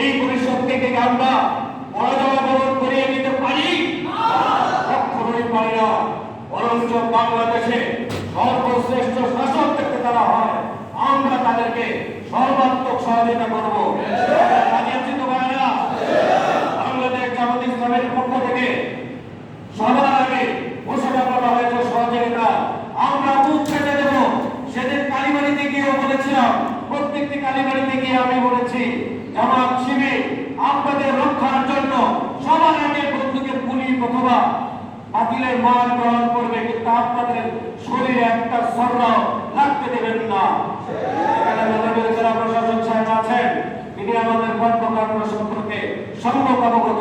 এই ভবিষ্যৎ থেকে আমরা পরাজয় বরণ করিয়ে নিতে পারি? কখনোই পারি না। বরঞ্চ বাংলাদেশে সর্বশ্রেষ্ঠ শাসক থেকে তারা হয়, আমরা তাদেরকে সর্বাত্মক সহযোগিতা করব? বাংলাদেশ জামাত ইসলামের পক্ষ সহযোগিতা। আমরা ছেড়ে দেব। সেদিন কালীবাড়িতে গিয়েও বলেছিলাম, প্রত্যেকটি কালীবাড়িতে গিয়ে আমি বলেছি জামাত শিবির আপনাদের রক্ষার জন্য সবার আগে বন্ধুকে গুলি অথবা বাতিলের মাল গ্রহণ করবে কিন্তু আপনাদের শরীরে একটা সর্রাও লাগতে দেবেন না। জেলা প্রশাসক সাহেব আছেন। তিনি আমাদের কর্মকাণ্ড সম্পর্কে সম্যক অবগত।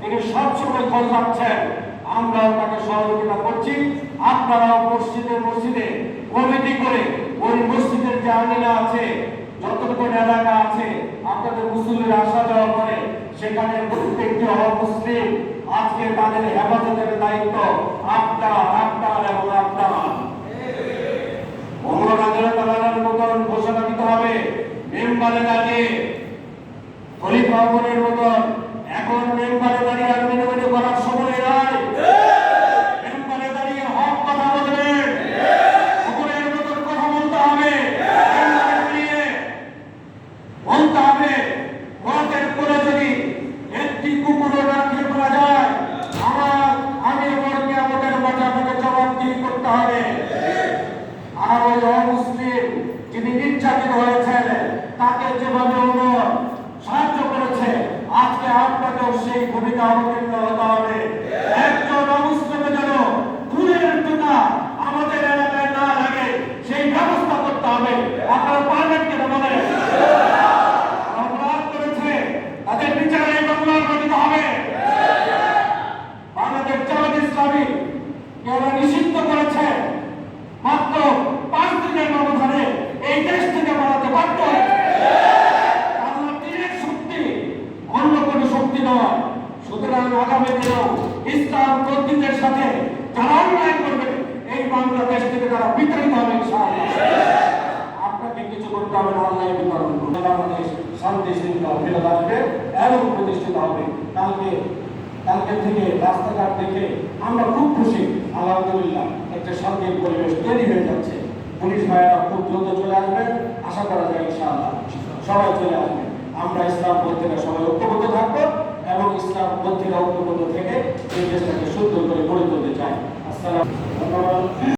তিনি সবসময় খোঁজ রাখছেন। আমরাও তাকে সহযোগিতা করছি। আপনারাও মসজিদে মসজিদে কমিটি করে ওই মসজিদের যে আঙিনা আছে, যতটুকু এলাকা আছে আপনাদের মুসলিমের আসা যাওয়া করে, সেখানে প্রত্যেকটি অমুসলিম আজকে তাদের হেফাজতের দায়িত্ব আপনার আপনার এবং আপনার মতন মেম্বারে দাঁড়িয়ে মতন, এখন মেম্বারে দাঁড়িয়ে আর মিনিমিনি করার সময় নাই মেম্বারে দাঁড়িয়ে হক কথা বলবেন অমরের মতন কথা বলতে হবে মেম্বারে দাঁড়িয়ে বলতে হবে ভারতের করে যদি একটি কুকুরও না খেয়ে মারা যায় আমার আমি ওরকে আমাদের মাঝে আমাকে জবাবদিহি করতে হবে আর ওই অমুসলিম যিনি নির্যাতিত হয়েছেন তাকে যেভাবে ওমর সাহায্য করেছে আপনাকেও সেই ভূমিকা অবতীর্ণ হতে হবে। সাথে যারা অন্যায় করবে। এই বাংলাদেশ থেকে তারা বিতাড়িত হবে আপনাকে কিছু করতে হবে না বিতরণ বাংলাদেশ শান্তি, শৃঙ্খলা ফেরত আসবে এবং প্রতিষ্ঠিত হবে। কালকে কালকে থেকে রাস্তাঘাট দেখে আমরা খুব খুশি। আলহামদুলিল্লাহ, একটা শান্তির পরিবেশ তৈরি হয়ে যাচ্ছে। পুলিশ ভাইয়েরা খুব দ্রুত চলে আসবেন। আশা করা যায় ইনশাআল্লাহ সবাই চলে আসবে আমরা ইসলাম পত্রিকা সবাই ঐক্যবদ্ধ থাকব এবং ইসলাম পত্রিকা ঐক্যবদ্ধ থেকে এই দেশটাকে সুন্দর করে গড়ে আসসালাম